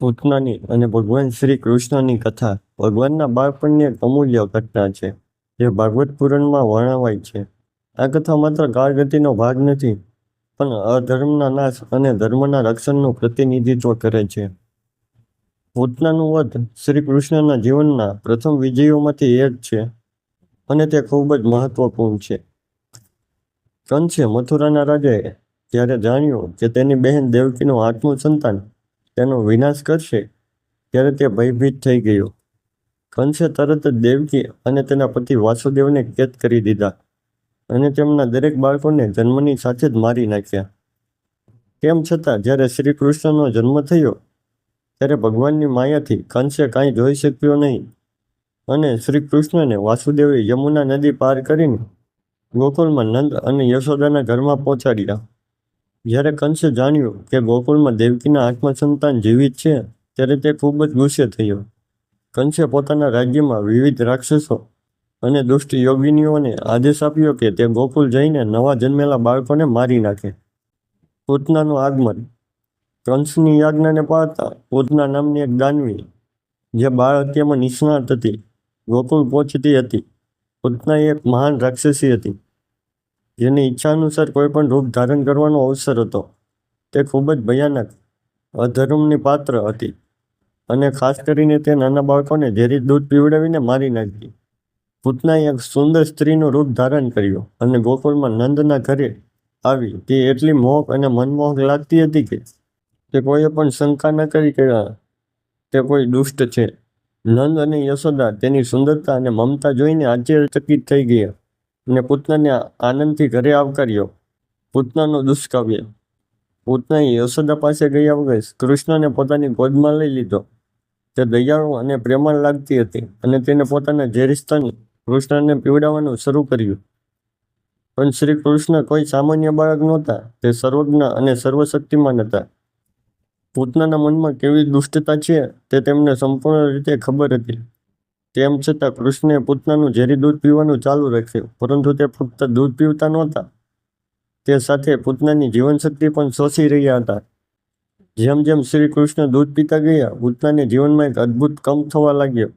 પૂતનાની અને ભગવાન શ્રી કૃષ્ણની કથા ભગવાનના બાળપણની એક અમૂલ્ય ઘટના છે, જે ભાગવત પુરાણમાં વર્ણવાય છે. આ કથા માત્ર કાળગતિનો ભાગ નથી, પણ અધર્મના નાશ અને ધર્મના રક્ષણનું પ્રતિનિધિત્વ કરે છે. પૂતનાનું વધ શ્રી કૃષ્ણના જીવનના પ્રથમ વિજયોમાંથી એક છે અને તે ખૂબ જ મહત્વપૂર્ણ છે. કંસે મથુરાના રાજાએ જ્યારે જાણ્યું કે તેની બહેન દેવકીનું આઠમું સંતાન તેનો વિનાશ કરશે, ત્યારે તે ભયભીત થઈ ગયો. કંસે તરત જ દેવકી અને તેના પતિ વાસુદેવને કેદ કરી દીધા અને તેમના દરેક બાળકોને જન્મની સાથે જ મારી નાખ્યા. તેમ છતાં, જ્યારે શ્રી કૃષ્ણનો જન્મ થયો, ત્યારે ભગવાનની માયાથી કંસે કાંઈ જોઈ શક્યો નહીં અને શ્રી કૃષ્ણને વાસુદેવે યમુના નદી પાર કરીને ગોકુલમાં નંદ અને યશોદાના ઘરમાં પહોંચાડ્યા. જ્યારે કંસે જાણ્યું કે ગોકુળમાં દેવકીના આત્મા સંતાન જીવિત છે, ત્યારે તે ખૂબ જ ગુસ્સે થયો. કંસે પોતાના રાજ્યમાં વિવિધ રાક્ષસો અને દુષ્ટ યોગિનીઓને આદેશ આપ્યો કે તે ગોકુલ જઈને નવા જન્મેલા બાળકોને મારી નાખે. પૂતનાનું આગમન. કંસની યાજ્ઞાને પાળતા પૂતના નામની એક દાનવી, જે બાળ હત્યામાં નિષ્ણાત હતી ગોકુલ પહોંચતી હતી. પૂતના એક મહાન રાક્ષસી હતી. જેની ઈચ્છા અનુસાર કોઈ પણ રૂપ ધારણ કરવાનો અવસર હતો. તે ખૂબ જ ભયાનક, અધર્મની પાત્ર હતી અને ખાસ કરીને તે નાના બાળકોને ઝેરી દૂધ પીવડાવીને મારી નાખી. પૂતનાએ એક સુંદર સ્ત્રીનું રૂપ ધારણ કર્યું અને ગોકુળમાં નંદના ઘરે આવી. તે એટલી મોહક અને મનમોહક લાગતી હતી કે તે કોઈએ પણ શંકા ન કરી કે તે કોઈ દુષ્ટ છે. નંદ અને યશોદા તેની સુંદરતા અને મમતા જોઈને આશ્ચર્યચકિત થઈ ગયા. અને પુત્રને આનંદથી ઘરે આવકાર્યો. પૂતનાનો દુષ્કાવ્ય. પૂતનાએ યશોદા પાસે ગયા વગર કૃષ્ણને પોતાની ગોદમાં લઈ લીધો. તે દયાળુ અને પ્રેમાળ લાગતી હતી અને તેને પોતાના ઝેરિસ્તાની કૃષ્ણને પીવડાવવાનું શરૂ કર્યું. પણ શ્રી કૃષ્ણ કોઈ સામાન્ય બાળક નહોતા, તે સર્વજ્ઞ અને સર્વશક્તિમાન હતા. પૂતનાના મનમાં કેવી દુષ્ટતા છે તે તેમને સંપૂર્ણ રીતે ખબર હતી. તેમ છતાં કૃષ્ણે પૂતનાનું ઝેરી દૂધ પીવાનું ચાલુ રાખ્યું, પરંતુ તે ફક્ત દૂધ પીવતા નહોતા. તે સાથે પૂતનાની જીવનશક્તિ પણ શોષી રહ્યા હતા. જેમ જેમ શ્રી કૃષ્ણ દૂધ પીતા ગયા, પૂતનાને જીવનમાં એક અદ્ભુત કમ થવા લાગ્યો.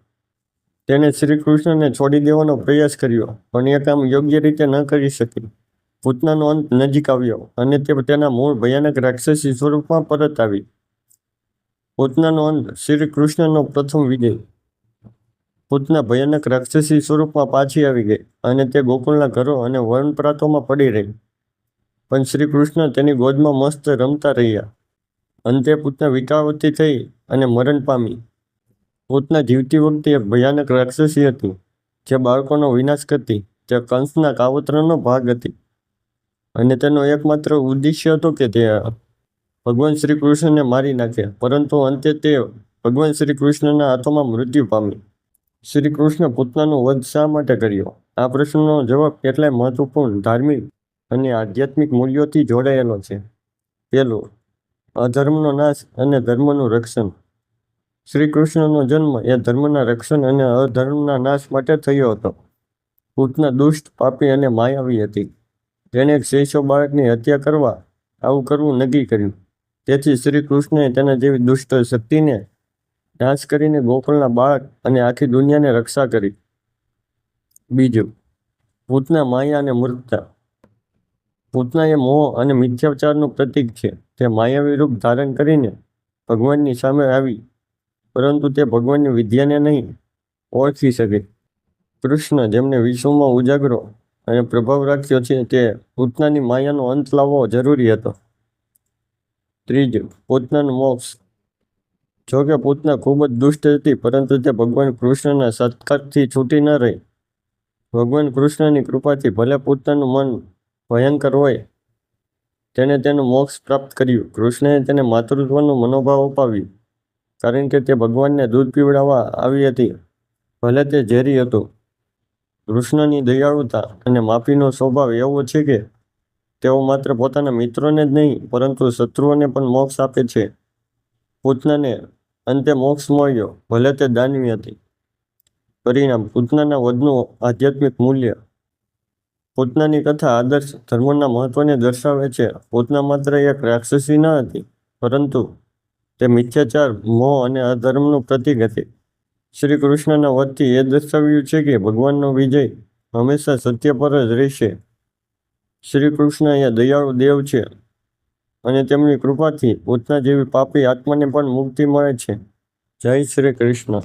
તેણે શ્રી કૃષ્ણને છોડી દેવાનો પ્રયાસ કર્યો, પણ એ કામ યોગ્ય રીતે ન કરી શકી. પૂતનાનો અંત નજીક આવ્યો અને તે તેના મૂળ ભયાનક રાક્ષસી સ્વરૂપમાં પરત આવી. પૂતનાનો અંત શ્રી કૃષ્ણનો પ્રથમ વિજય. પૂતના ભયાનક રાક્ષસી સ્વરૂપમાં પાછી આવી ગઈ અને તે ગોકુળના ઘરો અને વનપ્રાતોમાં પડી રહી. પણ શ્રી કૃષ્ણ તેની ગોદમાં મસ્ત રમતા રહ્યા. અંતે પૂતના વિકાવતી થઈ અને મરણ પામી. પૂતના જીવતી વખતે એક ભયાનક રાક્ષસી હતી, જે બાળકોનો વિનાશ કરતી તે કંસના કાવતરનો ભાગ હતી. અને તેનો એકમાત્ર ઉદ્દેશ્ય હતો કે તે ભગવાન શ્રી કૃષ્ણને મારી નાખે, પરંતુ અંતે તે ભગવાન શ્રી કૃષ્ણના હાથોમાં મૃત્યુ પામી. શ્રી કૃષ્ણ પૂતનાનો વધ શા માટે કર્યો? આ પ્રશ્નનો જવાબ કેટલાય મહત્વપૂર્ણ, ધાર્મિક અને આધ્યાત્મિક મૂલ્યોથી જોડાયેલો છે. પહેલું, અધર્મનો નાશ અને ધર્મનું રક્ષણ. શ્રી કૃષ્ણનો જન્મ એ ધર્મના રક્ષણ અને અધર્મના નાશ માટે થયો હતો. પૂતના દુષ્ટ, પાપી અને માયાવી હતી. તેણે એક બાળકની હત્યા કરવા આવું કરવું નક્કી કર્યું. તેથી શ્રી કૃષ્ણે તેના જેવી દુષ્ટ શક્તિને નાશ કરીને ગોકુળના બાળક અને આખી દુનિયાને રક્ષા કરી. બીજું, ભૂતના માયા અને મૂર્ખતા. ભૂતના એ મોહ અને મિથ્યાચારનું પ્રતીક છે. તે માયાવી રૂપ ધારણ કરીને ભગવાનની સામે આવી, પરંતુ તે ભગવાનની વિદ્યાને નહીં, ઓળખી શકે. કૃષ્ણ જેમને વિશ્વમાં ઉજાગરો અને પ્રભાવ રાખ્યો છે, તે પૂતનાની માયાનો અંત લાવવો જરૂરી હતો. ત્રીજું પૂતનાનું મોક્ષ જો કે પૂતના ખૂબ જ દુષ્ટ હતી, પરંતુ તે ભગવાન કૃષ્ણના સત્કારથી છૂટી ન રહી. ભગવાન કૃષ્ણની કૃપાથી ભલે પૂતનાનું મન ભયંકર હોય, તેણે તેનું મોક્ષ પ્રાપ્ત કર્યું. કૃષ્ણએ તેને માતૃત્વનું મનોભાવ અપાવ્યું, કારણ કે તે ભગવાનને દૂધ પીવડાવવા આવી હતી. ભલે તે ઝેરી હતું, કૃષ્ણની દયાળુતા અને માફીનો સ્વભાવ એવો છે કે, તેઓ માત્ર પોતાના મિત્રોને જ નહીં, પરંતુ શત્રુઓને પણ મોક્ષ આપે છે. પૂતનાને અંતે મોક્ષ મળ્યો. ભલે તે દાનવી હતી. પરિણામ, પૂતનાના વધનું આધ્યાત્મિક મૂલ્ય. પૂતનાની કથા આદર્શ ધર્મના મહત્વને દર્શાવે છે. પૂતના માત્ર એક રાક્ષસી ન હતી, પરંતુ તે મિથ્યાચાર, મોહ અને અધર્મનું પ્રતીક હતી. શ્રી કૃષ્ણના વધથી એ દર્શાવ્યું છે કે ભગવાનનો વિજય હંમેશા સત્ય પર જ રહેશે. શ્રી કૃષ્ણ એ દયાળુ દેવ છે. અને તેમની કૃપાથી ભૂતના જેવી પાપી આત્માને પણ મુક્તિ મળે છે. જય શ્રી કૃષ્ણ.